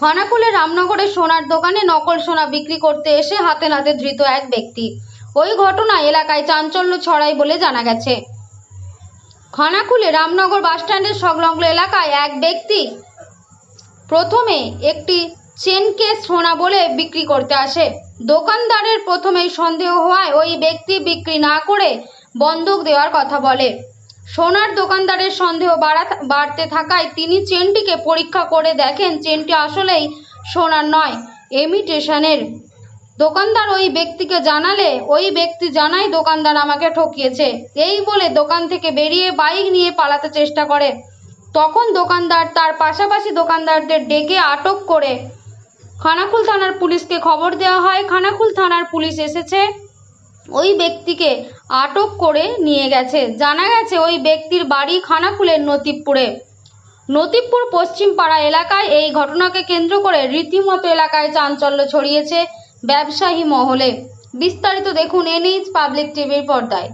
খানাকুলে রামনগরে সোনার দোকানে নকল সোনা বিক্রি করতে এসে হাতে নাতে ধৃত এক ব্যক্তি। ওই ঘটনায় এলাকায় চাঞ্চল্য ছড়ায় বলে জানা গেছে। খানাকুলে রামনগর বাসস্ট্যান্ডের সংলগ্ন এলাকায় এক ব্যক্তি প্রথমে একটি চেনকে সোনা বলে বিক্রি করতে আসে। দোকানদারের প্রথমেই সন্দেহ হওয়ায় ওই ব্যক্তি বিক্রি না করে বন্দুক দেওয়ার কথা বলে। সোনার দোকানদারের সন্দেহ বাড়া বাড়তে থাকায় তিনি চেনটিকে পরীক্ষা করে দেখেন চেনটি আসলেই সোনার নয় এমিটেশনের দোকানদার ওই ব্যক্তিকে জানালে, ওই ব্যক্তি জানায় দোকানদার আমাকে ঠকিয়েছে। এই বলে দোকান থেকে বেরিয়ে বাইক নিয়ে পালাতে চেষ্টা করে। তখন দোকানদার তার পাশাপাশি দোকানদারদের ডেকে আটক করে। খানাকুল থানার পুলিশকে খবর দেওয়া হয় খানাকুল থানার পুলিশ এসেছে। ওই ব্যক্তিকে আটক করে নিয়ে গেছে। জানা গেছে ওই ব্যক্তির বাড়ি খানাকুলের নতিবপুরে। নতিবপুর পশ্চিমপাড়া এলাকায় এই ঘটনাকে কেন্দ্র করে রীতিমতো এলাকায় চাঞ্চল্য ছড়িয়েছে ব্যবসায়ী মহলে। বিস্তারিত দেখুন এনএইচ পাবলিক টিভির পর্দায়।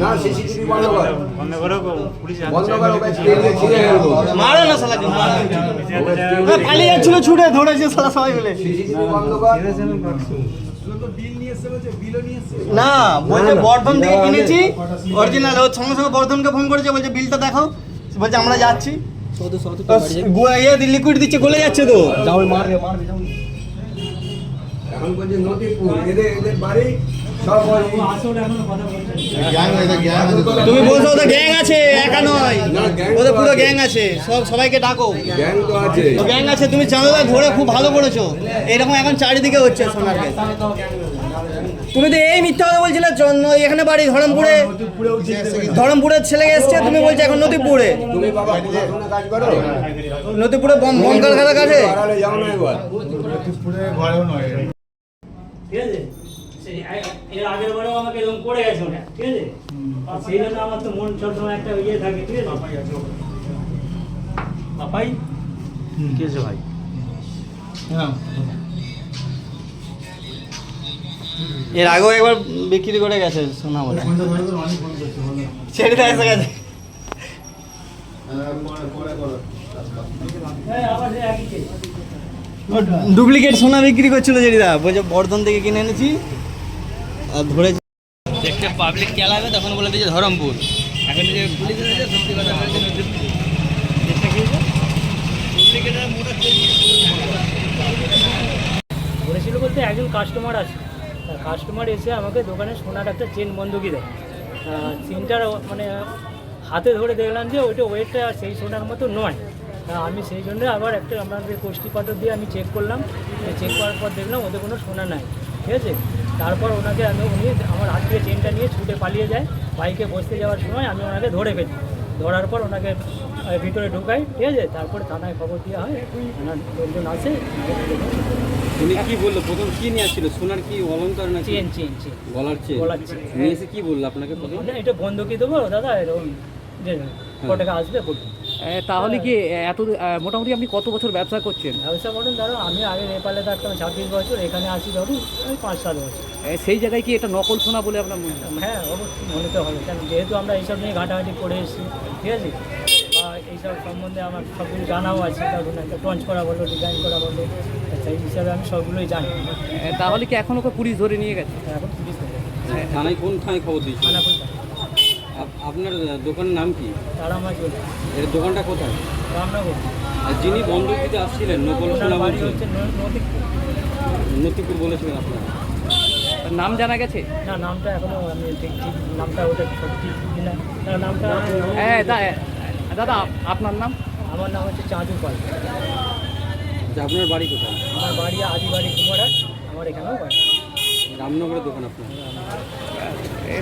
না সিসিটিভি বন্ধ কর। বন্ধ করো পুলিশ বন্ধ কর ছিঁড়ে ফেলব মারো না। পালিয়ে যাচ্ছিল ছুটে ধরেছে শালা সবাই মিলে। সিসিটিভি বন্ধ কর। না বলছে বর্ধন থেকে কিনেছি। অরিজিনাল ওর সঙ্গে সঙ্গে বর্ধনকে ফোন করেছে বলছে বিলটা দেখো বলছে আমরা যাচ্ছি। ও, গু- ইয়ে লিকুইড দিচ্ছে গলে যাচ্ছে তো। এখন বলছে নদীপুর এদের এদের বাড়ি তুমি বলছো ওদের গ্যাং আছে একা নয়। ওদের পুরো গ্যাং আছে সব সবাইকে ডাকো। গ্যাং তো আছে। তো গ্যাং আছে তুমি চাঁদা ধরে খুব ভালো করেছ। এরকম এখন চারিদিকে হচ্ছে সোনার গ্যাং তুমি তো এই মিথ্যা কথা বলছিলে জন্য এখানে বাড়ি ধরমপুরে। ধরমপুরের ছেলে এসছে তুমি বলছো এখন নদীপুরে। নদীপুরে বম বম কারখানা কাছে? ঠিক আছে? এর আগের বারেও আমাকে এরকম করে গেছে ওটা ঠিক আছে? সেই জন্য আমার তো মন সবসময় একটা ইয়ে থাকে ঠিক আছে? পাপাই কি হয়েছে ভাই। এর আগেও একবার বিক্রি করে গেছে সোনা বলে। ছেড়ে এসে গেছে। হ্যাঁ। ডুপ্লিকেট সোনা বিক্রি করছিল যেটা বলছে বর্ধন থেকে কিনে এনেছি। ধরে দেখতে পাবলিক চালাবে তখন বলে দিয়েছে ধরমপুর। এখন যে পুলিশ এসেছে সত্যি কথা বলছে বলেছিল বলতে একজন কাস্টমার আছে। কাস্টমার এসে আমাকে দোকানে সোনার একটা চেন বন্ধকি দেয়। চেনটার মানে হাতে ধরে দেখলাম যে ওইটা ওয়েটটা সেই সোনার মতো নয়। আমি সেই জন্য আবার একটা আমাদের কোষ্টি পাথর দিয়ে আমি চেক করলাম। চেক করার পর দেখলাম ওদের কোনো সোনা নাই। ঠিক আছে? তারপর ওনাকে আমি উনি আমার হাত থেকে চেনটা নিয়ে ছুটে পালিয়ে যায়। বাইকে বসতে যাওয়ার সময় আমি ওনাকে ধরে ফেলি। ধরার পর ওনাকে ভিতরে ঢুকাই ঠিক আছে? তারপর থানায় খবর দেওয়া হয় থানার লোকজন আসে। উনি কি বলল? প্রথম কি নিয়ে আসছিল? সোনার কি অলংকার না চেন চেন চেন গলার চেন গলার চেন। নিয়ে এসে কি বলল আপনাকে প্রথম? এটা বন্ধকি দেবো দাদা এরকম। যে ক টাকা আসবে এ, তাহলে কি এত মোটামুটি আপনি কত বছর ব্যবসা করছেন? ব্যবসা করুন ধরো আমি আগে নেপালে থাকতাম ছাব্বিশ বছর এখানে আসি ধরুন ওই পাঁচ সাত বছর। সেই জায়গায় কি এটা নকল সোনা বলে আপনার মনে হয়? হ্যাঁ অবশ্যই মনে তো হবে কেন যেহেতু আমরা এইসব নিয়ে ঘাটাঘাটি করে এসেছি ঠিক আছে? বা এইসব সম্বন্ধে আমার সব কিছু জানাও আছে ধরুন একটা টঞ্চ করা বলো ডিজাইন করা বলো সেই হিসাবে আমি সবগুলোই জানি। তাহলে কি এখন ওকে পুলিশ ধরে নিয়ে গেছে? এখন পুলিশ ধরে থানায় কোন থানায় খবর দিয়েছিল খানাপুর আপ- আপনার দোকানের নাম কি? এর দোকানটা কোথায়? রামনগর। আর যিনি বন্ধক দিতে আসছিলেন নকল সোনা বাড়ি নতিপুর বলেছিলেন আপনার। তার নাম জানা গেছে? না নামটা এখনও আমি ঠিক ঠিক নামটা ওটা সত্যি কিনা নামটা হ্যাঁ দা- দাদা আপনার নাম? আমার নাম হচ্ছে চাঁদু পাল। আচ্ছা আপনার বাড়ি কোথায়? আমার বাড়ি আদিবাড়ি কুমারহাট আমার এখানেও বাড়ি। রামনগরের দোকান আপনার। এই